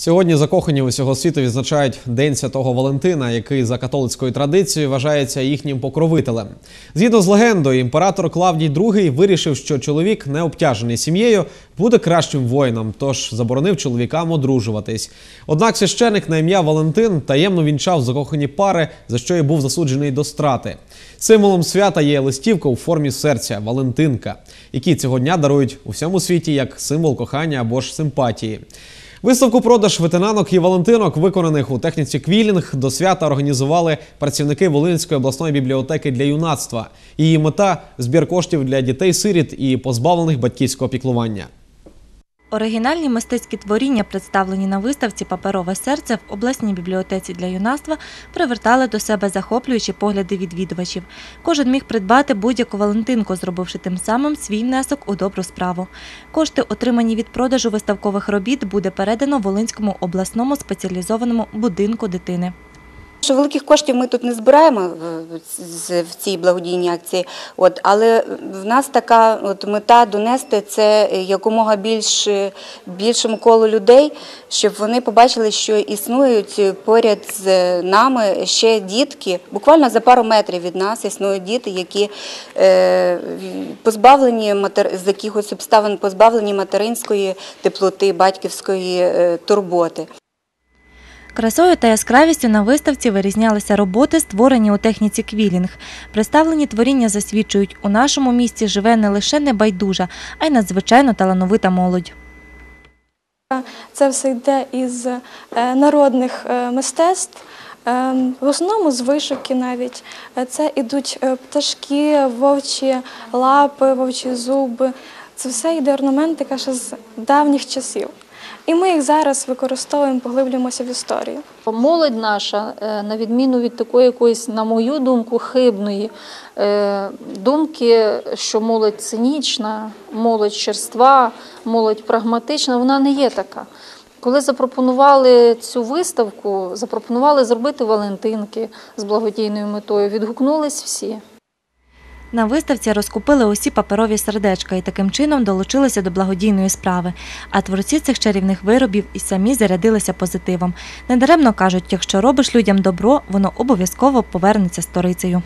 Сьогодні закохані усього світу відзначають День Святого Валентина, який за католицькою традицією вважається їхнім покровителем. Згідно з легендою, імператор Клавдій II вирішив, що чоловік, не обтяжений сім'єю, буде кращим воїном, тож заборонив чоловікам одружуватись. Однак священик на ім'я Валентин таємно вінчав закохані пари, за що й був засуджений до страти. Символом свята є листівка у формі серця Валентинка, які цього дня дарують у всьому світі як символ кохання або ж симпатії. Виставку продаж ветенанок і валентинок, виконаних у техніці квілінг, до свята організували працівники Волинської обласної бібліотеки для юнацтва. Її мета збір коштів для дітей-сиріт і позбавлених батьківського піклування. Оригінальні мистецькі творіння, представлені на виставці Паперове серце в обласній бібліотеці для юнацтва, привертали до себе захоплюючі погляди відвідувачів. Кожен міг придбати будь-яку валентинку, зробивши тим самим свій внесок у добру справу. Кошти, отримані від продажу виставкових робіт, буде передано Волинському обласному спеціалізованому будинку дитини. Що великих коштів ми тут не збираємо в- з- цій благодійній акції, от, але в нас така от мета донести це якомога більш, більшому колу людей, щоб вони побачили, що існують поряд з нами ще дітки. Буквально за пару метрів від нас існують діти, які е, позбавлені матер... з якихось обставин позбавлені материнської теплоти, батьківської е, турботи. Красою та яскравістю на виставці вирізнялися роботи, створені у техніці квілінг. Представлені творіння засвідчують, у нашому місті живе не лише небайдужа, а й надзвичайно талановита молодь. Це все йде із е, народних е, мистецтв. е, В основному з вишивки навіть. Це ідуть е, пташки, вовчі лапи, вовчі зуби. Це все йде орнаментика ще з давніх часів. І ми їх зараз використовуємо, поглиблюємося в історію. Молодь наша, е, на відміну від такої якоїсь, на мою думку, хибної е, думки, що молодь цинічна, молодь черства, молодь прагматична, вона не є така. Коли запропонували цю виставку, запропонували зробити Валентинки з благодійною метою, відгукнулись всі. На виставці розкупили усі паперові сердечка і таким чином долучилися до благодійної справи. А творці цих чарівних виробів і самі зарядилися позитивом. Недаремно кажуть, якщо робиш людям добро, воно обов'язково повернеться сторицею.